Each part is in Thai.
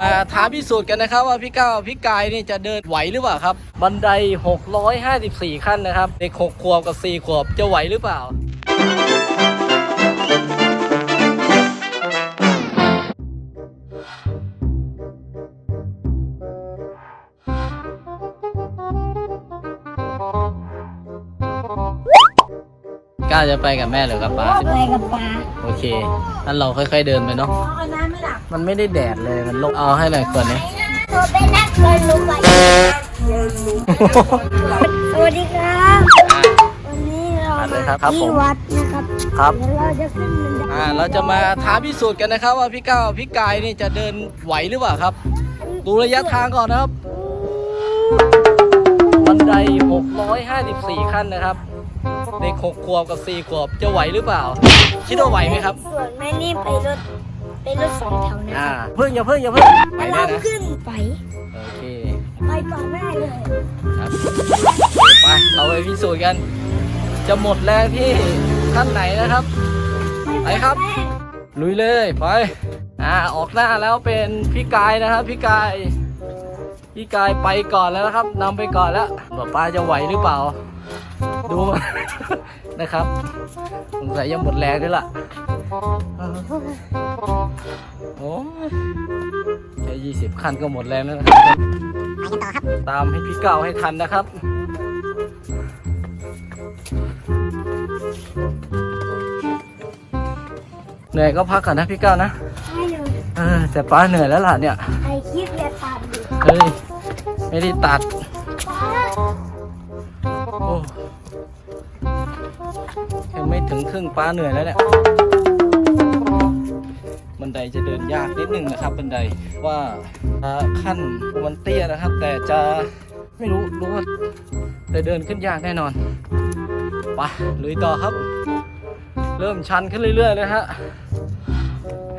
มาท้าพิสูจน์กันนะครับว่าพี่ก้าวพี่กายนี่จะเดินไหวหรือเปล่าครับ บันได 654 ขั้นนะครับ เด็ก 6 ขวบกับ 4 ขวบจะไหวหรือเปล่า ก้าวจะไปกับแม่หรือกับป้าไปกับปลาโอเคงั้นเราค่อย ๆเดินไปเนาะเอาน้ำไม่หลับมันไม่ได้แดดเลยมันลบเอาให้หน่อยก่อนนี้ตัวเป็นนักเดินลงไปสวัสดีครับวันนี้เราอะเลยครับคมารับผที่มวัดนะครับครับเดี๋ยวเราจะขึ้นบันไดอ่าเราจะมาท้าพิสูจน์กันนะครับ ว่าพี่ก้าวพี่กายนี่จะเดินไหวหรือเปล่าครับดูระยะทางก่อนนะครับบันได 654 ขั้นนะครับ เด็ก6ขวบกับ4ขวบจะไหวหรือเปล่า คิดว่าไหวไหมครับ ส่วนแม่นี่ไปรถไปรถสองแถวนะอ่าเพิ่งอย่าเพิ่งอย่าเพิ่งไปแน่เรานะขึ้นไปโอเคไปต่อได้เลยครับไปเราไปพิสูจน์กัน จะหมดแรงที่ขั้นไหนนะครับ ไปครับ ลุยเลยไปอ่าออกหน้าแล้วเป็นพี่กายนะครับพี่กาย พี่กายไปก่อนแล้วนะครับนำไปก่อนแล้วบอกป้าจะไหวหรือเปล่า ดู นะครับสงสัยยังหมดแรงด้วยล่ะโอ้ยแค่ยี่สิบขั้นก็หมดแรงแล้วนะครับตามให้พี่เก้าให้ทันนะครับเหนื่อยก็พักก่อนนะพี่เก้านะให้หนูเออแต่ป้าเหนื่อยแล้วล่ะเนี่ยไอคลิปอย่าตัดดิเฮ้ยไม่ได้ตัด โอ้ยังไม่ถึงครึ่งป้าเหนื่อยแล้วเนี่ย บันไดจะเดินยากนิดนึงนะครับบันไดว่าขั้นมันเตี้ยนะครับ แต่จะไม่รู้รู้ว่าแต่เดินขึ้นยากแน่นอนไปลุยต่อครับ เริ่มชันขึ้นเรื่อยๆเลยฮะ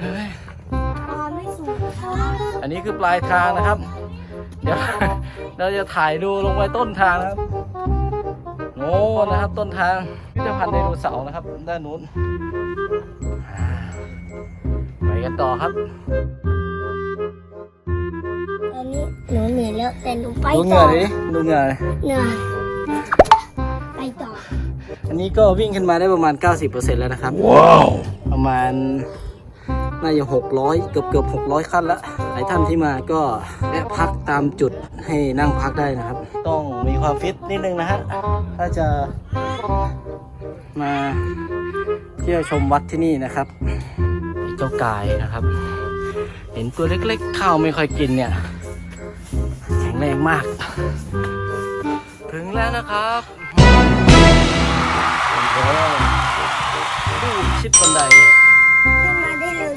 เฮ้ยปลาไม่สูงค่ะอันนี้คือปลายทางนะครับ เดี๋ยวเราจะถ่ายดูลงไปต้นทางนะครับ โน่นนะครับ ต้นทางพิพิธภัณฑ์ไดโนเสาร์นะครับ ด้านนู้นอ่าไปกันต่อครับตอนนี้หนูเหนื่อยแล้วแต่หนูไปดูเหต่งื่ออดิดูเหงื่อเหนื่อยไปต่ออันนี้ก็วิ่งขึ้นมาได้ประมาณ 90%แล้วนะครับ ว้าว ประมาณน่าจะ600 เกือบเกือบ600 ขั้นละหลายท่านที่มาก็แวะพักตามจุดให้นั่งพักได้นะครับ ต้องมี ความฟิตนิดนึงนะฮะ ถ้าจะมาเที่ยวชมวัดที่นี่นะครับ เจ้ากายนะครับ เห็นตัวเล็กๆข้าวไม่ค่อยกินเนี่ย แข็งแรงมาก ถึงแล้วนะครับดูชิดบันไดขึ้นมาได้เลย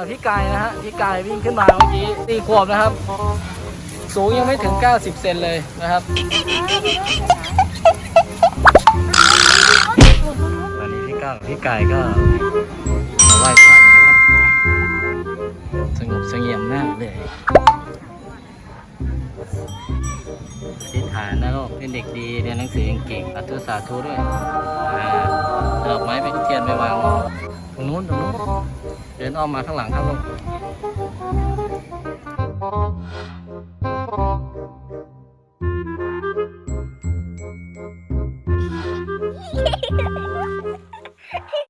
ไปดูเหงื่อพี่กายนะฮะพี่กายวิ่งขึ้นมาเมื่อกี้ตีขวบนะครับ สูงยังไม่ถึง 90 เซนเลยนะครับตอนนี้พี่ก้าวพี่กายก็มาไหว้พระนะครับสงบเสงี่ยมมากเลยอธิษฐานนะลูกเป็นเด็กดีเรียนหนังสือเก่งๆสาธุสาธุด้วยเอาดอกไม้ไปเทียนไปวางตรงนู้นตรงนู้น เดินอ้อมมาข้างหลังครับลูก